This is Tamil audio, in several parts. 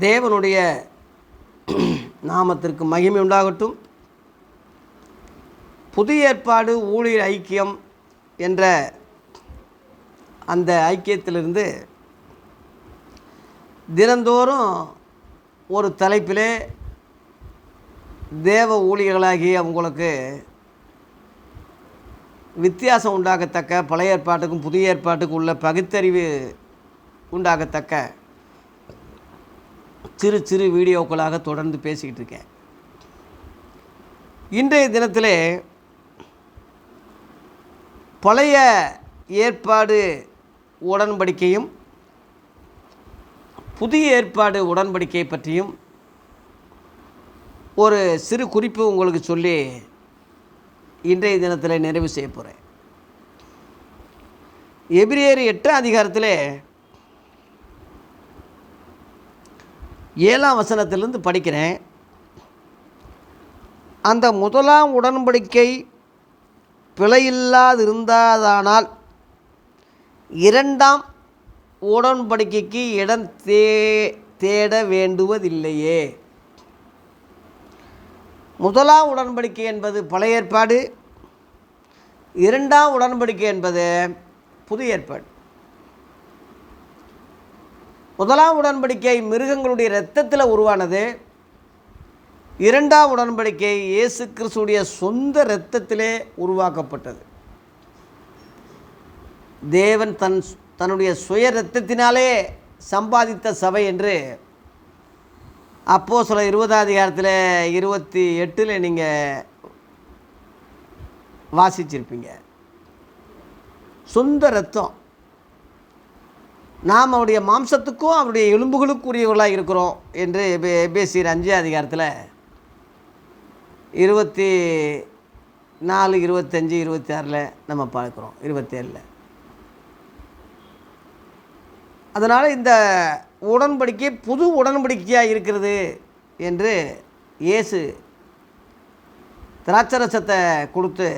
தேவனுடைய நாமத்திற்கு மகிமை உண்டாகட்டும். புதிய ஏற்பாடு ஊழியர் ஐக்கியம் என்ற அந்த ஐக்கியத்திலிருந்து தினந்தோறும் ஒரு தலைப்பிலே தேவ ஊழியர்களாகி உங்களுக்கு வித்தியாசம் உண்டாகத்தக்க பழைய ஏற்பாட்டுக்கும் புதிய ஏற்பாட்டுக்கும் உள்ள பகுத்தறிவு உண்டாகத்தக்க சிறு சிறு வீடியோக்களாக தொடர்ந்து பேசிக்கிட்டு இருக்கேன். இன்றைய தினத்தில் பழைய ஏற்பாடு உடன்படிக்கையும் புதிய ஏற்பாடு உடன்படிக்கை பற்றியும் ஒரு சிறு குறிப்பு உங்களுக்கு சொல்லி இன்றைய தினத்தில் நிறைவு செய்ய போகிறேன் எபிரியரி எட்டு அதிகாரத்தில் ஏழாம் வசனத்திலிருந்து படிக்கிறேன். அந்த முதலாம் உடன்படிக்கை பிழையில்லாதிருந்ததானால் இரண்டாம் உடன்படிக்கைக்கு இடம் தே தேட வேண்டுவதில்லையே. முதலாம் உடன்படிக்கை என்பது பழைய ஏற்பாடு. இரண்டாம் உடன்படிக்கை என்பது புது ஏற்பாடு. முதலாம் உடன்படிக்கை மிருகங்களுடைய இரத்தத்தில் உருவானது. இரண்டாம் உடன்படிக்கை இயேசு கிறிஸ்துடைய சொந்த இரத்தத்திலே உருவாக்கப்பட்டது. தேவன் தன் தன்னுடைய சுய இரத்தத்தினாலே சம்பாதித்த சபை என்று அப்போது சில இருபதாம் அதிகாரத்தில் இருபத்தி எட்டில் நீங்கள் வாசிச்சிருப்பீங்க. சொந்த ரத்தம் நாம் அவருடைய மாம்சத்துக்கும் அவருடைய எலும்புகளுக்குரியவர்களாக இருக்கிறோம் என்று எபே- எபேசியர் அஞ்சு அதிகாரத்தில் இருபத்தி நாலு இருபத்தஞ்சி இருபத்தி ஆறில் நம்ம பார்க்குறோம் இருபத்தேழில். அதனால் இந்த உடன்படிக்கை புது உடன்படிக்கையாக இருக்கிறது என்று இயேசு திராட்சரசத்தை கொடுத்து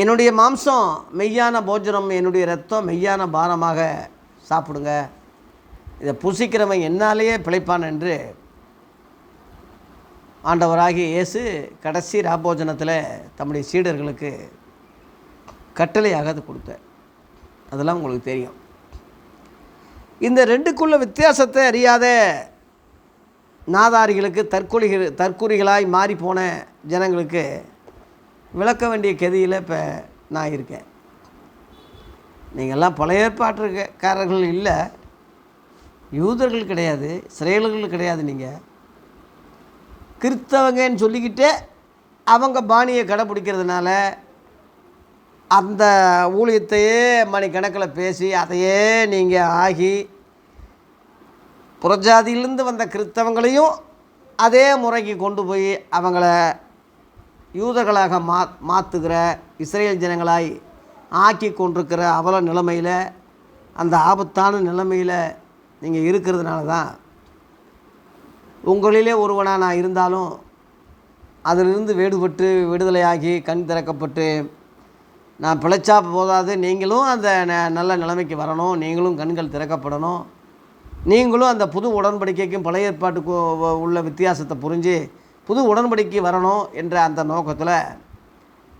என்னுடைய மாம்சம் மெய்யான போஜனம் என்னுடைய ரத்தம் மெய்யான பானமாக சாப்பிடுங்க. இதை புசிக்கிறவன் என்னாலேயே பிழைப்பான் என்று ஆண்டவராகிய இயேசு கடைசி ராபோஜனத்தில் தம்முடைய சீடர்களுக்கு கட்டளையாக அது கொடுத்தார். அதெல்லாம் உங்களுக்கு தெரியும். இந்த ரெண்டுக்குள்ள வித்தியாசத்தை அறியாத நாதாரிகளுக்கு தற்கொலைகள் தற்கொலைகளாய் மாறிப்போன ஜனங்களுக்கு விளக்க வேண்டிய கதியில் இப்போ நான் இருக்கேன். நீங்கள்லாம் பழைய ஏற்பாட்டுக்காரர்கள் இல்லை. யூதர்கள் கிடையாது சிறையல்கள் கிடையாது நீங்கள் கிறிஸ்தவங்கன்னு சொல்லிக்கிட்டே அவங்க பாணியை கடைப்பிடிக்கிறதுனால அந்த ஊழியத்தையே மணிக்கணக்கில் பேசி அதையே நீங்கள் ஆகி புறஜாதியிலிருந்து வந்த கிறிஸ்தவங்களையும் அதே முறைக்கு கொண்டு போய் அவங்கள யூதர்களாக மா மாற்றுகிற இஸ்ரேல் ஜனங்களாய் ஆக்கி கொண்டிருக்கிற அவல நிலைமையில் அந்த ஆபத்தான நிலைமையில் நீங்கள் இருக்கிறதுனால தான் உங்களிலே ஒருவனாக நான் இருந்தாலும் அதிலிருந்து வேடுபட்டு விடுதலையாகி கண் திறக்கப்பட்டு நான் பிழைச்சா போதாது நீங்களும் அந்த ந- நல்ல நிலைமைக்கு வரணும் நீங்களும் கண்கள் திறக்கப்படணும் நீங்களும் அந்த புது உடன்படிக்கைக்கும் பழைய ஏற்பாட்டுக்கும் உள்ள வித்தியாசத்தை புரிஞ்சு புது உடன்படிக்கை வரணும் என்ற அந்த நோக்கத்தில்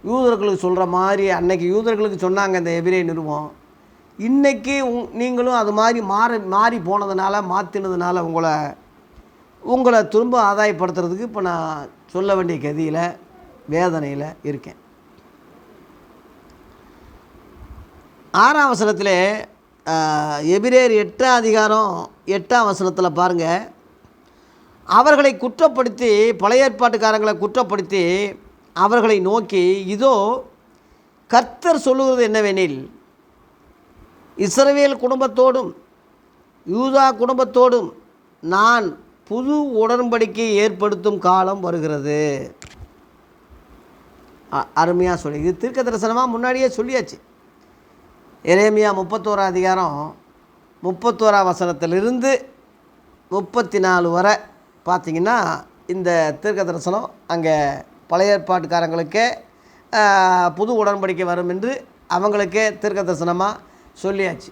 யூதர்களுக்கு சொல்கிற மாதிரி அன்னைக்கு யூதர்களுக்கு சொன்னாங்க இந்த எபிரே நிறுவம் இன்றைக்கி உங் நீங்களும் அது மாதிரி மாறி மாறி போனதுனால மாற்றினதுனால உங்களை உங்களை திரும்ப ஆதாயப்படுத்துறதுக்கு இப்போ நான் சொல்ல வேண்டிய கதியில் வேதனையில் இருக்கேன். ஆறாம் வசனத்தில் எபிரேர் எட்டாம் அதிகாரம் எட்டாம் வசனத்தில் பாருங்கள் அவர்களை குற்றப்படுத்தி பழைய ஏற்பாட்டுக்காரங்களை குற்றப்படுத்தி அவர்களை நோக்கி இதோ கர்த்தர் சொல்லுகிறது என்னவெனில் இஸ்ரவேல் குடும்பத்தோடும் யூதா குடும்பத்தோடும் நான் புது உடன்படிக்கை ஏற்படுத்தும் காலம் வருகிறது. அருமையாக சொல்லி இது தீர்க்க தரிசனமாக முன்னாடியே சொல்லியாச்சு. எரேமியா முப்பத்தோரா அதிகாரம் முப்பத்தோரா வசனத்திலிருந்து முப்பத்தி நாலு வரை பார்த்திங்கன்னா இந்த தீர்க்க தரிசனம் அங்கே பழைய ஏற்பாட்டுக்காரங்களுக்கே புது உடன்படிக்கை வரும் என்று அவங்களுக்கே தீர்க்க தரிசனமாக சொல்லியாச்சு.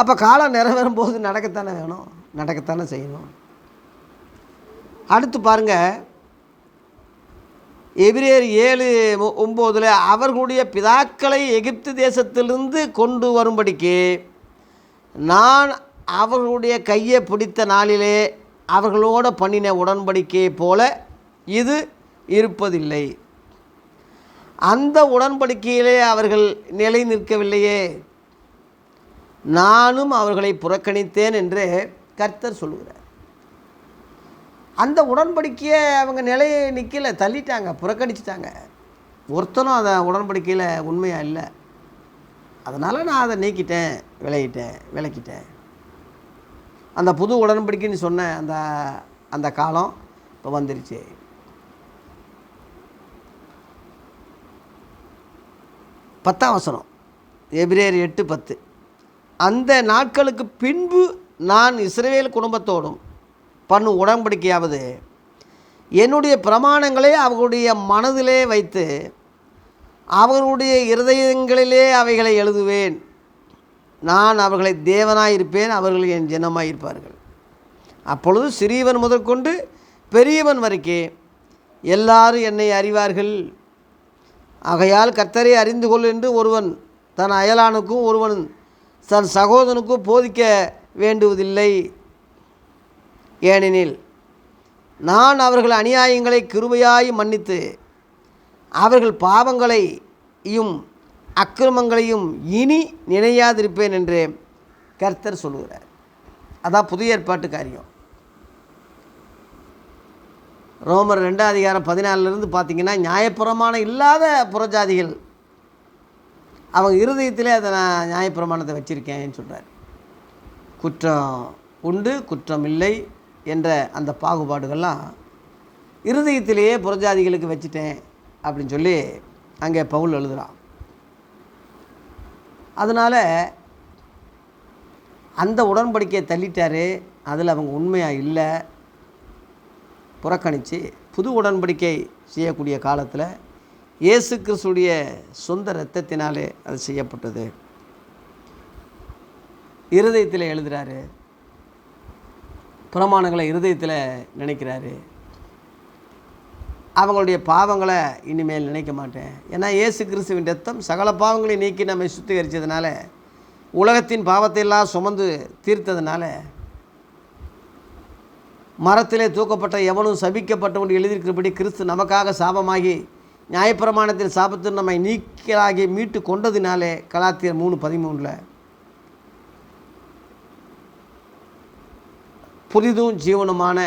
அப்போ காலம் நிறைவேறும் போது நடக்கத்தானே வேணும்? நடக்கத்தானே செய்யணும். அடுத்து பாருங்கள் எபிரேர் ஏழு ஒம்போதில் அவர்களுடைய பிதாக்களை எகிப்து தேசத்திலிருந்து கொண்டு வரும்படிக்கு நான் அவர்களுடைய கையை பிடித்த நாளிலே அவர்களோட பண்ணின உடன்படிக்கையை போல இது இருப்பதில்லை. அந்த உடன்படிக்கையிலே அவர்கள் நிலை நிற்கவில்லையே. நானும் அவர்களை புறக்கணித்தேன் என்று கர்த்தர் சொல்கிறார் அந்த உடன்படிக்கையை அவங்க நிலையை நிற்கல தள்ளிட்டாங்க புறக்கணிச்சிட்டாங்க. ஒருத்தனும் அதை உடன்படிக்கையில் உண்மையாக இல்லை. அதனால் நான் அதை நீக்கிட்டேன் விலகிட்டேன் விளக்கிட்டேன் அந்த புது உடன்படிக்கைன்னு சொன்ன அந்த அந்த காலம் இப்போ வந்துருச்சு. பத்தாம் வசனம். எபிரேயர் எட்டு பத்து. அந்த நாட்களுக்கு பின்பு நான் இஸ்ரேல் குடும்பத்தோடும் பண்ணும் உடன்படிக்கையாவது என்னுடைய பிரமாணங்களை அவர்களுடைய மனதிலே வைத்து அவர்களுடைய இருதயங்களிலே அவைகளை எழுதுவேன். நான் அவர்களை தேவனாயிருப்பேன் அவர்கள் என் ஜனமாயிருப்பார்கள். அப்பொழுது சிறியவன் முதற்கொண்டு பெரியவன் வரைக்கும் எல்லாரும் என்னை அறிவார்கள். ஆகையால் கர்த்தரை அறிந்து கொள் என்று ஒருவன் தன் அயலானுக்கும் ஒருவன் தன் சகோதரனுக்கும் போதிக்க வேண்டுவதில்லை. ஏனெனில் நான் அவர்கள் அநியாயங்களை கிருபையாய் மன்னித்து அவர்கள் பாவங்களையும் அக்கிரமங்களையும் இனி நினையாதிருப்பேன் என்று கர்த்தர் சொல்லுகிறார். அதான் புதிய ஏற்பாட்டு காரியம். ரோமர் ரெண்டாம் அதிகாரம் பதினாலிருந்து பார்த்தீங்கன்னா நியாயப்பிரமாணம் இல்லாத புறஜாதிகள் அவங்க இருதயத்திலே அதை நான் நியாயப்பிரமாணத்தை வச்சுருக்கேன்னு சொல்கிறார் குற்றம் உண்டு குற்றம் இல்லை என்ற அந்த பாகுபாடுகள்லாம் இருதயத்திலேயே புறஜாதிகளுக்கு வச்சுட்டேன் அப்படின்னு சொல்லி அங்கே பவுல் எழுதுகிறான் அதனால் அந்த உடன்படிக்கையை தள்ளிட்டார். அதில் அவங்க உண்மையாக இல்லை. புறக்கணித்து புது உடன்படிக்கை செய்யக்கூடிய காலத்தில் இயேசு கிறிஸ்துடைய சொந்த இரத்தத்தினாலே அது செய்யப்பட்டது. இருதயத்தில் எழுதுகிறாரு பிரமாணங்களை இருதயத்தில் நினைக்கிறாரு. அவங்களுடைய பாவங்களை இனிமேல் நினைக்க மாட்டேன். ஏன்னா இயேசு கிறிஸ்துவின் ரத்தம் சகல பாவங்களை நீக்கி நம்மை சுத்திகரித்ததுனால உலகத்தின் பாவத்தையெல்லாம் சுமந்து தீர்த்ததுனால மரத்திலே தூக்கப்பட்ட எவனும் சபிக்கப்பட்டவன் எழுதியிருக்கிறபடி கிறிஸ்து நமக்காக சாபமாகி நியாயப்பிரமாணத்தின் சாபத்தில் நம்மை நீக்கலாகி மீட்டு கொண்டதினாலே கலாத்தியர் மூணு பதிமூணில் புதிதும் ஜீவனமான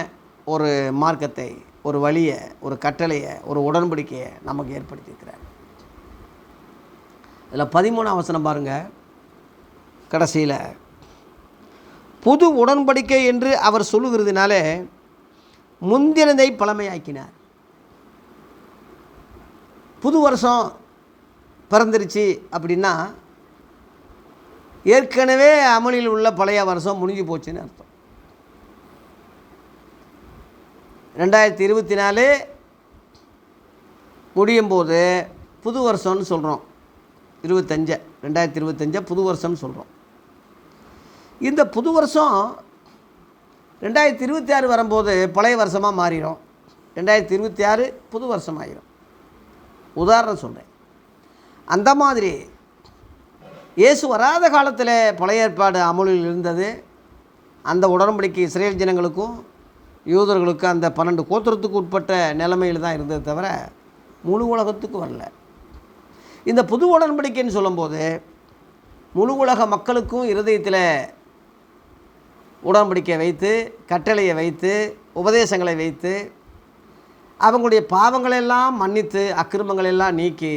ஒரு மார்க்கத்தை ஒரு வழியை ஒரு கட்டளையை ஒரு உடன்படிக்கையை நமக்கு ஏற்படுத்தியிருக்கிறார். இதில் பதிமூணாம் வசனம் பாருங்கள் கடைசியில் புது உடன்படிக்கை என்று அவர் சொல்லுகிறதுனாலே முந்தினதை பழமையாக்கினார். புது வருஷம் பிறந்துருச்சு அப்படின்னா ஏற்கனவே அமலில் உள்ள பழைய வருஷம் முடிஞ்சு போச்சுன்னு அர்த்தம். ரெண்டாயிரத்தி இருபத்தி நாலு முடியும் போது புது வருஷம்னு சொல்கிறோம் இருபத்தஞ்சை ரெண்டாயிரத்தி இருபத்தஞ்சை புது வருஷம்னு சொல்கிறோம் இந்த புது வருஷம் ரெண்டாயிரத்தி இருபத்தி ஆறு வரும்போது பழைய வருஷமாக மாறிடும். ரெண்டாயிரத்தி இருபத்தி ஆறு புது வருஷம் ஆயிரும் உதாரணம் சொல்கிறேன் அந்த மாதிரி இயேசு வராத காலத்தில் பழைய ஏற்பாடு அமுலில் இருந்தது. அந்த உடன்படிக்கை இஸ்ரேல் ஜனங்களுக்கும் யூதர்களுக்கும் அந்த பன்னெண்டு கோத்திரத்துக்கு உட்பட்ட நிலைமையில் தான் இருந்தது தவிர முழு உலகத்துக்கு வரல. இந்த புது உடன்படிக்கைன்னு சொல்லும்போது முழு உலக மக்களுக்கும் இருதயத்தில் உடன்படிக்கை வைத்து கட்டளையை வைத்து உபதேசங்களை வைத்து அவங்களுடைய பாவங்களெல்லாம் மன்னித்து அக்கிரமங்களெல்லாம் நீக்கி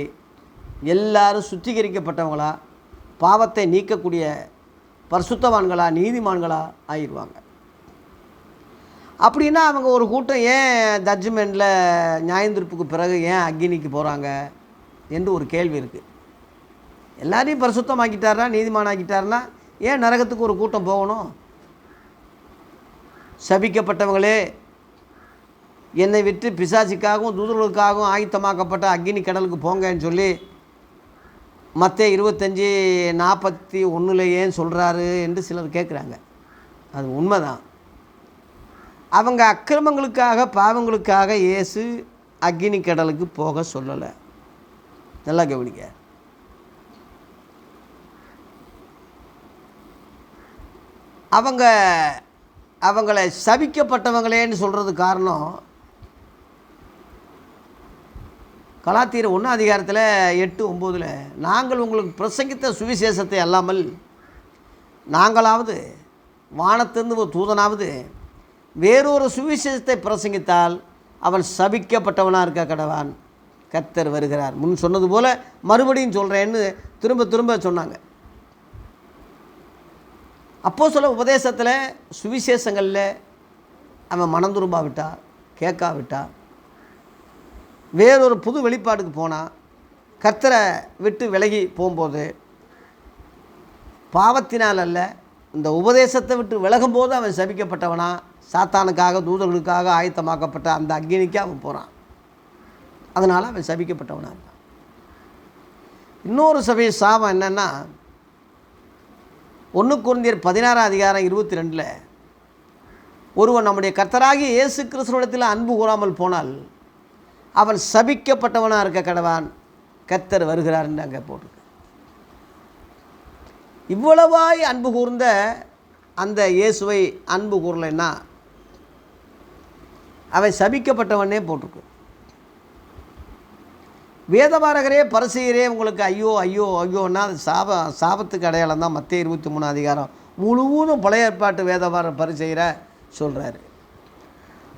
எல்லாரும் சுத்திகரிக்கப்பட்டவங்களா பாவத்தை நீக்கக்கூடிய பரிசுத்தவான்களா நீதிமான்களா ஆயிடுவாங்க. அப்படின்னா அவங்க ஒரு கூட்டம் ஏன் ஜட்ஜ்மெண்ட்டில் நியாயந்திருப்புக்கு பிறகு ஏன் அக்னிக்கு போகிறாங்க என்று ஒரு கேள்வி இருக்குது எல்லாரையும் பரிசுத்தமாக்கிட்டாரா நீதிமானாக்கிட்டாருன்னா ஏன் நரகத்துக்கு ஒரு கூட்டம் போகணும்? சபிக்கப்பட்டவங்களே என்னை விட்டு பிசாசிக்காகவும் தூதர்களுக்காகவும் ஆயத்தமாக்கப்பட்ட அக்னி கடலுக்கு போங்கன்னு சொல்லி மற்ற இருபத்தஞ்சி நாற்பத்தி ஒன்றில் சொல்கிறாரு என்று சிலர் கேட்குறாங்க அது உண்மைதான். அவங்க அக்கிரமங்களுக்காக பாவங்களுக்காக இயேசு அக்னி கடலுக்கு போக சொல்லலை. நல்லா கவனிக்க அவங்க அவங்கள சபிக்கப்பட்டவங்களேன்னு சொல்கிறது காரணம் கலாத்தீர ஒன்றாம் அதிகாரத்தில் எட்டு ஒம்போதில் நாங்கள் உங்களுக்கு பிரசங்கித்த சுவிசேஷத்தை அல்லாமல் நாங்களாவது வானத்திலிருந்து ஒரு தூதனாவது வேறொரு சுவிசேஷத்தை பிரசங்கித்தால் அவன் சபிக்கப்பட்டவனாக இருக்க கடவான்? கத்தர் வருகிறார். முன் சொன்னது போல் மறுபடியும் சொல்கிறேன்னு திரும்ப திரும்ப சொன்னாங்க. அப்போ சொல்ல உபதேசத்தில் சுவிசேஷங்களில் அவன் மனம் திரும்பாவிட்டா கேட்காவிட்டா வேறொரு புது வெளிப்பாடுக்கு போனால் கர்த்தரை விட்டு விலகி போகும்போது பாவத்தினால் அல்ல இந்த உபதேசத்தை விட்டு விலகும் போது அவன் சபிக்கப்பட்டவனா? சாத்தானுக்காக தூதர்களுக்காக ஆயத்தமாக்கப்பட்ட அந்த அக்னிக்கு அவன் போகிறான் அதனால் அவன் சபிக்கப்பட்டவனாக இருக்கான் இன்னொரு சபை சாபம் என்னென்னா ஒன்று குருந்தியர் பதினாறாம் அதிகாரம் இருபத்தி ரெண்டில் ஒருவன் நம்முடைய கர்த்தராகிய இயேசு கிருஷ்ணனிடத்தில் அன்பு கூறாமல் போனால் அவன் சபிக்கப்பட்டவனாக இருக்க கடவான் கர்த்தர் வருகிறார்னு அங்கே போட்டிருக்கு. இவ்வளவாய் அன்பு கூர்ந்த அந்த இயேசுவை அன்பு கூறலைன்னா அவன் சபிக்கப்பட்டவனே போட்டிருக்கு. வேதபாரகரே பரிசெயரே உங்களுக்கு ஐயோ ஐயோ ஐயோன்னா அது சாப சாபத்துக்கு அடையாளம் தான் மத்திய இருபத்தி மூணு அதிகாரம். முழுவதும் பழைய ஏற்பாட்டு வேதபார பரிசெயரை சொல்கிறாரு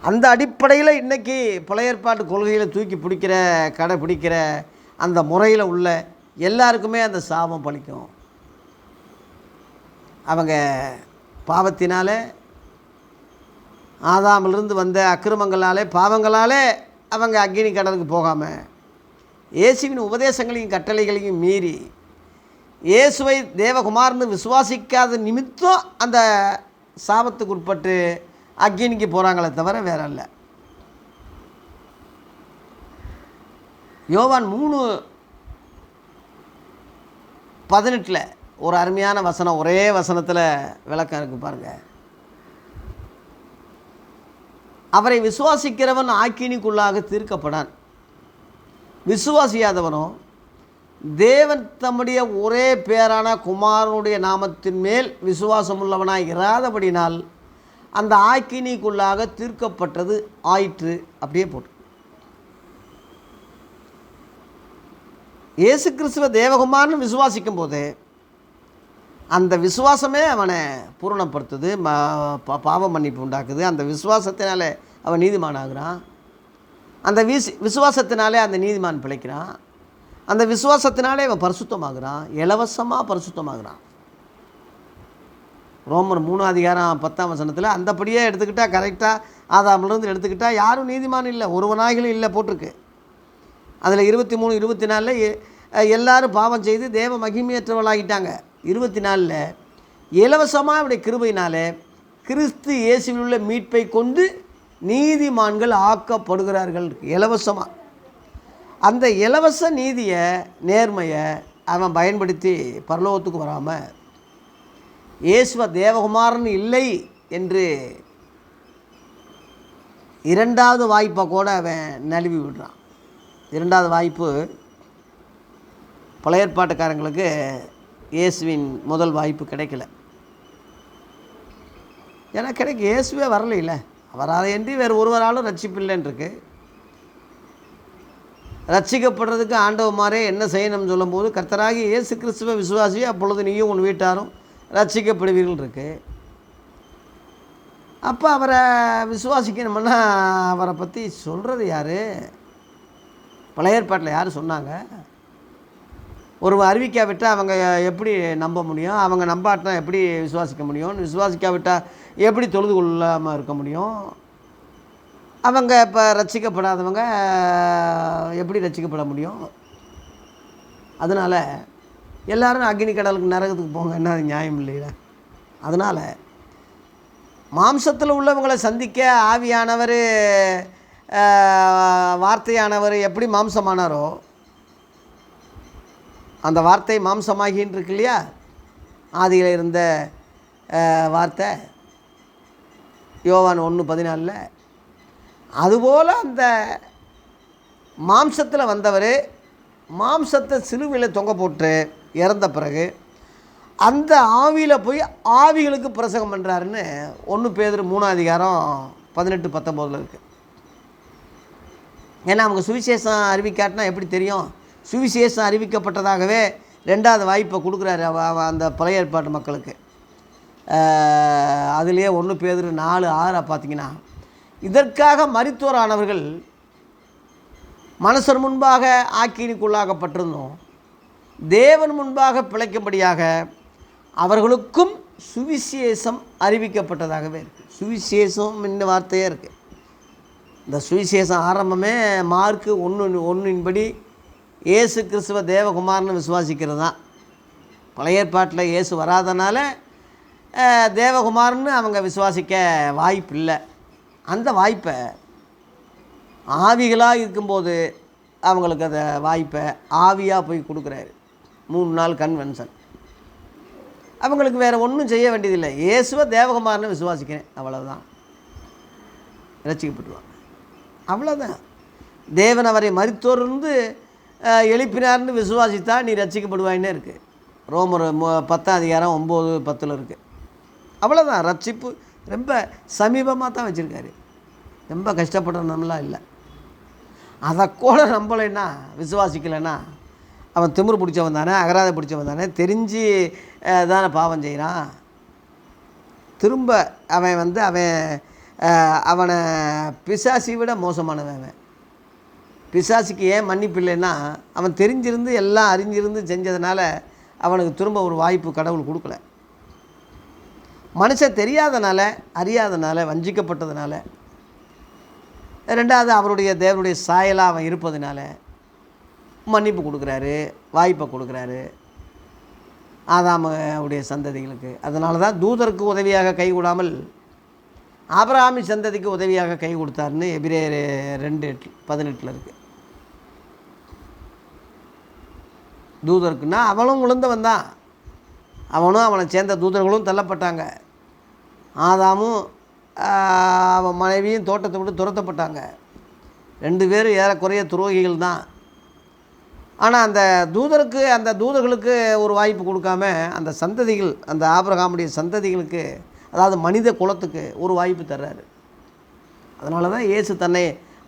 அந்த அடிப்படையில் இன்றைக்கி பழைய ஏற்பாட்டு கொள்கையில் தூக்கி பிடிக்கிற கடை பிடிக்கிற அந்த முறையில் உள்ள எல்லாருக்குமே அந்த சாபம் பழிக்கும். அவங்க பாவத்தினால் ஆதாமிலிருந்து வந்த அக்கிரமங்களாலே பாவங்களாலே அவங்க அக்னி கடலுக்கு போகாமல் இயேசுவின் உபதேசங்களையும் கட்டளைகளையும் மீறி இயேசுவை தேவகுமார்னு விசுவாசிக்காத நிமித்தம் அந்த சாபத்துக்கு உட்பட்டு அக்னிக்கு போகிறாங்களே தவிர வேற இல்லை யோவான் மூணு பதினெட்டில் ஒரு அருமையான வசனம் ஒரே வசனத்தில் விளக்கம் இருக்குது பாருங்கள் அவரை விசுவாசிக்கிறவன் ஆக்கினிக்குள்ளாக தீர்க்கப்படான். விசுவாசியாதவனோ தேவன் தம்முடைய ஒரே பேரான குமாரனுடைய நாமத்தின் மேல் விசுவாசமுள்ளவனாய் இராதபடினால் அந்த ஆக்கினிக்குள்ளாக தீர்க்கப்பட்டது ஆயிற்று அப்படியே போட்டு. இயேசு கிறிஸ்துவ தேவகுமாரன் விசுவாசிக்கும் போது அந்த விசுவாசமே அவனை பூரணப்படுத்துது ம பா- பாவ மன்னிப்பு உண்டாக்குது. அந்த விசுவாசத்தினாலே அவன் நீதிமான் ஆகுறான் அந்த விஸ் விசுவாசத்தினாலே அந்த நீதிமான் பிழைக்கிறான். அந்த விசுவாசத்தினாலே அவன் பரிசுத்தமாகிறான். இலவசமாக பரிசுத்தமாகிறான். ரோமர் மூணு அதிகாரம் பத்தாம் வசனத்தில் அந்தப்படியே எடுத்துக்கிட்டால் கரெக்டாக ஆதாமிலிருந்து எடுத்துக்கிட்டால் யாரும் நீதிமான் இல்லை ஒருவனாகிலும் இல்லை போட்டிருக்கு. அதில் இருபத்தி மூணு இருபத்தி நாலில் எல்லாரும் பாவம் செய்து தேவ மகிமையற்றவளாகிட்டாங்க இருபத்தி நாலில் இலவசமாக அவருடைய கிருபையினால் கிறிஸ்து இயேசுவில் உள்ள மீட்பை கொண்டு நீதிமான்கள் ஆக்கப்படுகிறார்கள். இலவசமாக அந்த இலவச நீதியை நேர்மையை அவன் பயன்படுத்தி பரலோகத்துக்கு வராமல் இயேசுவ தேவகுமாரன் இல்லை என்று இரண்டாவது வாய்ப்பை கூட அவன் நழுவி விடுறான். இரண்டாவது வாய்ப்பு பழைய ஏற்பாட்டுக்காரங்களுக்கு இயேசுவின் முதல் வாய்ப்பு கிடைக்கல. ஏன்னா கிடைக்க இயேசுவே வரலையில்ல அவரால் என்று வேறு ஒருவராலும் ரட்சிப்பில்லைன்றிருக்கு. ரட்சிக்கப்படுறதுக்கு ஆண்டவமாரே என்ன செய்யணும்னு சொல்லும்போது கர்த்தராகி இயேசு கிறிஸ்துவ விசுவாசி அப்பொழுது நீயும் உன் வீட்டாரும் ரட்சிக்கப்படுவீர்கள் இருக்கு அப்போ அவரை விசுவாசிக்கணும்னா அவரை பற்றி சொல்கிறது யார்? பழைய ஏற்பாட்டில் யார் சொன்னாங்க? ஒரு அறிவிக்காவிட்டால் அவங்க எப்படி நம்ப முடியும்? அவங்க நம்பாட்டினா எப்படி விசுவாசிக்க முடியும்? விசுவாசிக்காவிட்டால் எப்படி தொழுது கொள்ளாமல் இருக்க முடியும்? அவங்க இப்போ ரசிக்கப்படாதவங்க எப்படி ரசிக்கப்பட முடியும்? அதனால் எல்லாரும் அக்னி கடலுக்கு நரகத்துக்கு போங்க. என்ன நியாயம் இல்லையில அதனால் மாம்சத்தில் உள்ளவங்களை சந்திக்க ஆவியானவர் வார்த்தையானவர் எப்படி மாம்சமானாரோ அந்த வார்த்தை மாம்சமாகின்னு இருக்கு இல்லையா? ஆதியில் இருந்த வார்த்தை. யோவான் ஒன்று பதினாலில் அதுபோல் அந்த மாம்சத்தில் வந்தவர் மாம்சத்தை சிலுவையில் தொங்க போட்டு இறந்த பிறகு அந்த ஆவியில் போய் ஆவிகளுக்கு பிரசங்கம் பண்ணுறாருன்னு ஒன்று பேர் மூணாம் அதிகாரம் பதினெட்டு பத்தொம்போதில் இருக்குது ஏன்னா அவங்க சுவிசேஷம் அறிவிக்காட்டினா எப்படி தெரியும்? சுவிசேஷம் அறிவிக்கப்பட்டதாகவே ரெண்டாவது வாய்ப்பை கொடுக்குறாரு அந்த பழைய ஏற்பாட்டு மக்களுக்கு. அதுலேயே ஒன்று பேர் நாலு ஆறாக பார்த்தீங்கன்னா இதற்காக மருத்துவரானவர்கள் மனுஷர் முன்பாக ஆக்கினிக்குள்ளாகப்பட்டிருந்தோம் தேவன் முன்பாக பிழைக்கும்படியாக அவர்களுக்கும் சுவிசேஷம் அறிவிக்கப்பட்டதாகவே இருக்குது சுவிசேஷம் இந்த வார்த்தையே இருக்குது இந்த சுவிசேஷம் ஆரம்பமே மார்க்கு ஒன்று ஒன்றின்படி இயேசு கிறிஸ்துவ தேவகுமார்னு விசுவாசிக்கிறது தான். பழைய ஏற்பாட்டில் இயேசு வராதனால தேவகுமார்னு அவங்க விசுவாசிக்க வாய்ப்பு இல்லை அந்த வாய்ப்பை ஆவிகளாக இருக்கும்போது அவங்களுக்கு அந்த வாய்ப்பை ஆவியாக போய் கொடுக்குறாரு. மூணு நாள் கன்வென்ஷன். அவங்களுக்கு வேறு ஒன்றும் செய்ய வேண்டியதில்லை. இயேசுவை தேவகுமார்னு விசுவாசிக்கிறேன். அவ்வளோதான் ரசிக்கப்பட்டுருவாங்க அவ்வளோதான் தேவன் அவரை மறுத்தோர்ந்து எழுப்பினார்னு விசுவாசித்தா நீ ரட்சிக்கப்படுவாயின்னே இருக்குது ரோமர் பத்தாம் அதிகாரம் ஒம்பது பத்தில் இருக்குது அவ்வளோதான் ரட்சிப்பு ரொம்ப சமீபமாக தான் வச்சுருக்காரு. ரொம்ப கஷ்டப்படுறோம்லாம் இல்லை. அதை கூட நம்பலைன்னா விசுவாசிக்கலைன்னா அவன் திமிரு பிடிச்சவன் தானே அகராதை பிடிச்சவன் தானே தெரிஞ்சு தானே பாவம் செய்கிறான் திரும்ப அவன் வந்து அவன் அவனை பிசாசி விட மோசமானவன் அவன். பிசாசுக்கு ஏன் மன்னிப்பு இல்லைன்னா அவன் தெரிஞ்சிருந்து எல்லாம் அறிஞ்சிருந்து செஞ்சதுனால அவனுக்கு திரும்ப ஒரு வாய்ப்பு கடவுள் கொடுக்கல. மனுஷன் தெரியாதனால அறியாதனால வஞ்சிக்கப்பட்டதுனால ரெண்டாவது அவருடைய தேவனுடைய சாயலாக அவன் இருப்பதுனால மன்னிப்பு கொடுக்குறாரு வாய்ப்பை கொடுக்குறாரு. ஆதாமுடைய சந்ததிகளுக்கு. அதனால தான் தூதருக்கு உதவியாக கை கூடாமல் ஆபராமி சந்ததிக்கு உதவியாக கை கொடுத்தாருன்னு எபிரே ரெண்டு எட்டு பதினெட்டில் இருக்குது தூதருக்குன்னா அவனும் உளுந்தவன் தான் அவனும் அவனை சேர்ந்த தூதர்களும் தள்ளப்பட்டாங்க. ஆதாமும் அவன் மனைவியும் தோட்டத்தை விட்டு துரத்தப்பட்டாங்க. ரெண்டு பேரும் ஏறக்குறைய துரோகிகள் தான். ஆனால் அந்த தூதருக்கு அந்த தூதர்களுக்கு ஒரு வாய்ப்பு கொடுக்காம அந்த சந்ததிகள் அந்த ஆபிரகாமுடைய சந்ததிகளுக்கு அதாவது மனித குலத்துக்கு ஒரு வாய்ப்பு தர்றாரு. அதனால தான் இயேசு தன்னை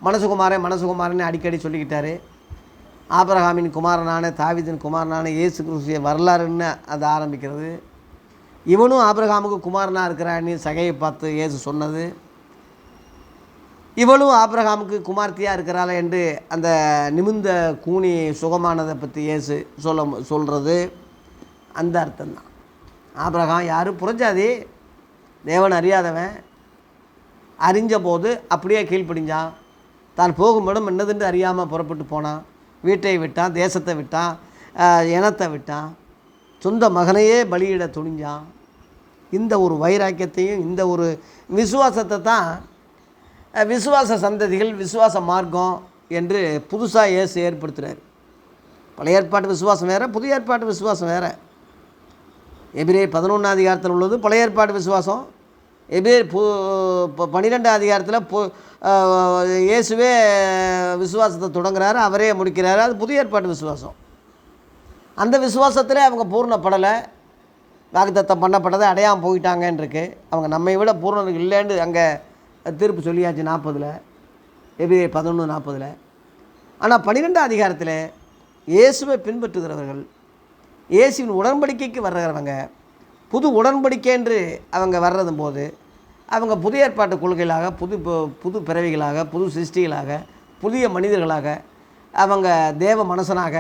மனசுகுமாரன் மனசுகுமாரன்னு அடிக்கடி சொல்லிக்கிட்டாரு. ஆபரகாமின் குமாரனான தாவிதின் குமாரனான இயேசு கிறிஸ்துவிய வரலாறுன்னு அது ஆரம்பிக்கிறது. இவனும் ஆபிரகாமுக்கு குமாரனாக இருக்கிறான்னு சகையை பார்த்து இயேசு சொன்னது. இவளும் ஆபிரகாமுக்கு குமார்த்தியாக இருக்கிறாள் என்று அந்த நிமிர்ந்த கூனி சுகமானதை பற்றி இயேசு சொல்ல சொல்கிறது அந்த அர்த்தம்தான். ஆபிரகாம் யார் புரிஞ்சாதே தேவன் அறியாதவன். அறிஞ்ச போது அப்படியே கீழ்ப்படிஞ்சான். தான் போகும் என்னதுன்னு அறியாமல் புறப்பட்டு போனான். வீட்டை விட்டான் தேசத்தை விட்டான் இனத்தை விட்டான். சொந்த மகனையே பலியிட துணிஞ்சான். இந்த ஒரு வைராக்கியத்தையும் இந்த ஒரு விசுவாசத்தை தான் விசுவாச சந்ததிகள் விசுவாச மார்க்கம் என்று புதுசாக இயேசு ஏற்படுத்துகிறார் பழைய ஏற்பாட்டு விசுவாசம் வேறு புதிய ஏற்பாட்டு விசுவாசம் வேறு. எபிரே பதினொன்றாம் அதிகாரத்தில் உள்ளது பழைய ஏற்பாடு விசுவாசம். எபிரே பு பன்னிரெண்டாம் அதிகாரத்தில் பு இயேசுவே விசுவாசத்தை தொடங்குறாரு அவரே முடிக்கிறாரு. அது புதிய ஏற்பாட்டு விசுவாசம். அந்த விசுவாசத்தில் அவங்க பூர்ணப்படலை. வாக்குத்தத்தம் பண்ணப்பட்டதை அடையாமல் போயிட்டாங்கன்றிருக்கு அவங்க நம்மை விட பூர்ணம் இல்லைன்னு அங்கே தீர்ப்பு சொல்லியாச்சு நாற்பதில். எப்படி பதினொன்று நாற்பதில். ஆனால் பன்னிரெண்டாம் அதிகாரத்தில் இயேசுவை பின்பற்றுகிறவர்கள் இயேசுவின் உடன்படிக்கைக்கு வர்றவங்க புது உடன்படிக்கை என்று அவங்க வர்றதும் போது அவங்க புதிய ஏற்பாட்டு கொள்கைகளாக புது பு- புது பிறவிகளாக புது சிருஷ்டிகளாக புதிய மனிதர்களாக அவங்க தேவ மனுஷனாக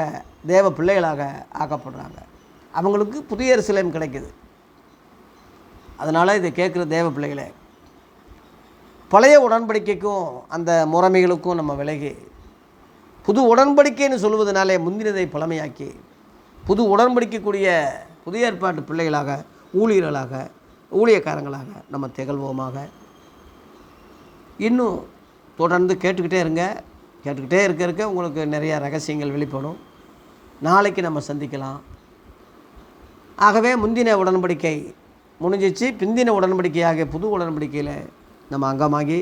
தேவ பிள்ளைகளாக ஆக்கப்படுறாங்க. அவங்களுக்கு புதிய சிலையும் கிடைக்குது. அதனால் இதை கேட்குற தேவ பிள்ளைகளே பழைய உடன்படிக்கைக்கும் அந்த முறைமைகளுக்கும் நம்ம விலகி புது உடன்படிக்கைன்னு சொல்வதனாலே முந்தினதை பழமையாக்கி புது உடன்படிக்கக்கூடிய புதிய ஏற்பாட்டு பிள்ளைகளாக ஊழியர்களாக ஊழியக்காரங்களாக நம்ம திகழ்வோமாக. இன்னும் தொடர்ந்து கேட்டுக்கிட்டே இருங்க. கேட்டுக்கிட்டே இருக்க இருக்க உங்களுக்கு நிறையா ரகசியங்கள் வெளிப்படும். நாளைக்கு நம்ம சந்திக்கலாம். ஆகவே முந்தின உடன்படிக்கை முடிஞ்சிச்சு. பிந்தின உடன்படிக்கையாக புது உடன்படிக்கையில் நம்ம அங்கமாகி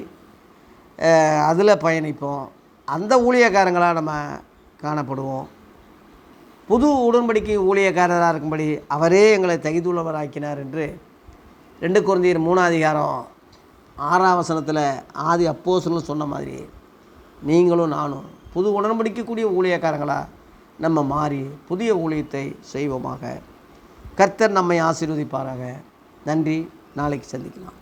அதில் பயணிப்போம். அந்த ஊழியக்காரங்களாக நம்ம காணப்படுவோம். புது உடன்படிக்கை ஊழியக்காரராக இருக்கும்படி அவரே எங்களை தகுதியுள்ளவராக்கினார் என்று ரெண்டு குழந்தையர் மூணாம் அதிகாரம் ஆறாம் வசனத்தில் ஆதி அப்போஸ்தலன் சொன்ன மாதிரி நீங்களும் நானும் புது உடன்படிக்கக்கூடிய ஊழியக்காரங்களாக நம்ம மாறி புதிய ஊழியத்தை செய்வோமாக. கர்த்தர் நம்மை ஆசீர்வதிப்பாராக. நன்றி. நாளைக்கு சந்திக்கலாம்.